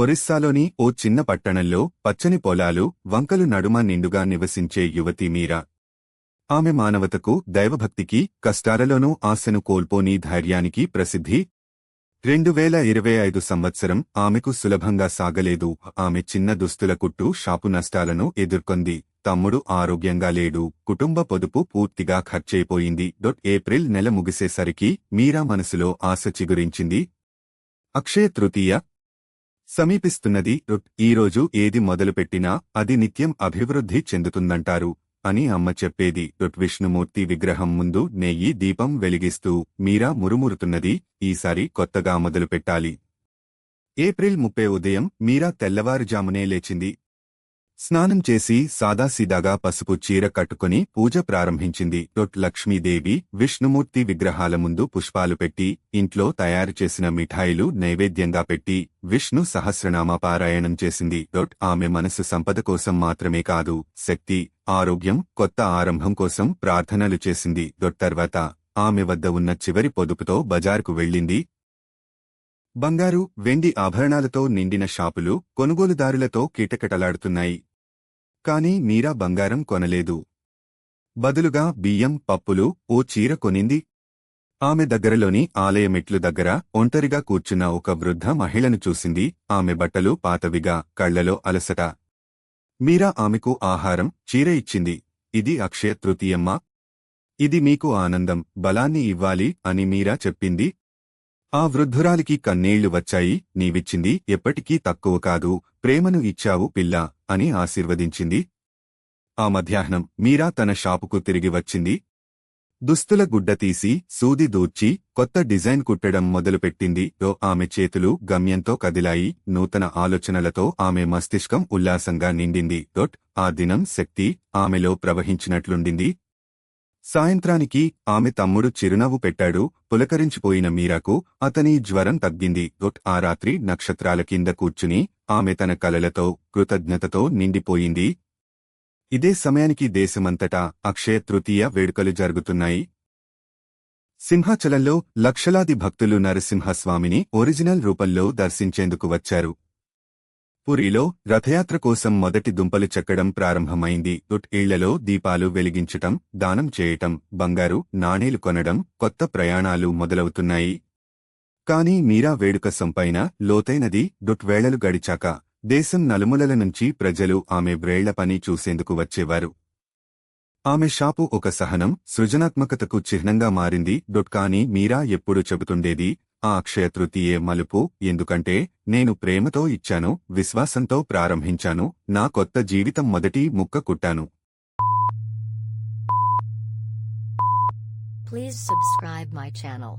ఒరిస్సాలోని ఓ చిన్న పట్టణంలో పచ్చని పొలాలు వంకలు నడుమ నిండుగా నివసించే యువతి మీరా. ఆమె మానవతకు దైవభక్తికి కష్టాలలోనూ ఆశను కోల్పోని ధైర్యానికి ప్రసిద్ధి. రెండు వేల ఇరవై ఐదు సంవత్సరం ఆమెకు సులభంగా సాగలేదు. ఆమె చిన్న దుస్తుల కుట్టు షాపు నష్టాలను ఎదుర్కొంది. తమ్ముడు ఆరోగ్యంగా లేడు. కుటుంబ పొదుపు పూర్తిగా ఖర్చయిపోయింది డొట్ ఏప్రిల్ నెల ముగిసేసరికి మీరా మనసులో ఆశ చిగురించింది. అక్షయ తృతీయ సమీపిస్తున్నది ఈరోజు ఏది మొదలుపెట్టినా అది నిత్యం అభివృద్ధి చెందుతుందంటారు అని అమ్మ చెప్పేది. విష్ణుమూర్తి విగ్రహం ముందు నెయ్యి దీపం వెలిగిస్తూ మీరా మురుమురుతున్నది ఈసారి కొత్తగా మొదలుపెట్టాలి. ఏప్రిల్ ముప్పై ఉదయం మీరా తెల్లవారుజామునే లేచింది. స్నానం చేసి సాదాసీదాగా పసుపు చీర కట్టుకుని పూజ ప్రారంభించింది. టొట్ లక్ష్మీదేవి విష్ణుమూర్తి విగ్రహాల ముందు పుష్పాలు పెట్టి ఇంట్లో తయారు చేసిన మిఠాయిలు నైవేద్యంగా పెట్టి విష్ణు సహస్రనామ పారాయణం చేసింది. టొట్ ఆమె మనసు సంపద కోసం మాత్రమే కాదు శక్తి ఆరోగ్యం కొత్త ఆరంభం కోసం ప్రార్థనలు చేసింది. టొట్ తర్వాత ఆమె వద్ద ఉన్న చివరి పొదుపుతో బజారుకు వెళ్ళింది. బంగారు వెండి ఆభరణాలతో నిండిన షాపులు కొనుగోలుదారులతో కీటకటలాడుతున్నాయి. కాని మీరా బంగారం కొనలేదు. బదులుగా బియ్యం పప్పులు ఓ చీర కొనింది. ఆమె దగ్గరలోని ఆలయమెట్లు దగ్గర ఒంటరిగా కూర్చున్న ఒక వృద్ధ మహిళను చూసింది. ఆమె బట్టలు పాతవిగా కళ్ళలో అలసట. మీరా ఆమెకు ఆహారం చీర ఇచ్చింది. ఇది అక్షయ తృతీయమ్మ. ఇది మీకు ఆనందం బలాన్ని ఇవ్వాలి అని మీరా చెప్పింది. ఆ వృద్ధురాలికి కన్నీళ్ళు వచ్చాయి. నీవిచ్చింది ఎప్పటికీ తక్కువ కాదు. ప్రేమను ఇచ్చావు పిల్ల. అని ఆశీర్వదించింది. ఆ మధ్యాహ్నం మీరా తన షాపుకు తిరిగి వచ్చింది. దుస్తుల గుడ్డ తీసి సూది దూర్చి కొత్త డిజైన్ కుట్టడం మొదలుపెట్టింది. ఓ ఆమె చేతులు గమ్యంతో కదిలాయి. నూతన ఆలోచనలతో ఆమె మస్తిష్కం ఉల్లాసంగా నిండింది. డొట్ ఆ దినం శక్తి ఆమెలో ప్రవహించినట్లుండింది. సాయంత్రానికి ఆమె తమ్ముడు చిరునవ్వు పెట్టాడు పులకరించిపోయిన మీరాకు అతని జ్వరం తగ్గింది. డొట్ ఆ రాత్రి నక్షత్రాల కింద కూర్చుని ఆమె తన కలలతో కృతజ్ఞతతో నిండిపోయింది. ఇదే సమయానికి దేశమంతటా అక్షయ తృతీయ వేడుకలు జరుగుతున్నాయి. సింహాచలంలో లక్షలాది భక్తులు నరసింహస్వామిని ఒరిజినల్ రూపంలో దర్శించేందుకు వచ్చారు. పురిలో రథయాత్ర కోసం మొదటి దుంపలు చెక్కడం ప్రారంభమైంది. దుట్ ఇళ్ళలో దీపాలు వెలిగించటం దానం చేయటం బంగారు నాణేలు కొనడం కొత్త ప్రయాణాలు మొదలవుతున్నాయి. కాని మీరా వేడుక సంపైన లోతైనది డుట్ వేళలు గడిచాక దేశం నలుమూలల నుంచి ప్రజలు ఆమె వ్రేళ్ళ పని చూసేందుకు వచ్చేవారు. ఆమె షాపు ఒక సహనం సృజనాత్మకతకు చిహ్నంగా మారింది. డొట్ కానీ మీరా ఎప్పుడు చెబుతుండేది? ఆ అక్షయ తృతీయే మలుపు ఎందుకంటే నేను ప్రేమతో ఇచ్చాను విశ్వాసంతో ప్రారంభించాను నా కొత్త జీవితం మొదటి ముక్క కుట్టాను Please subscribe my channel.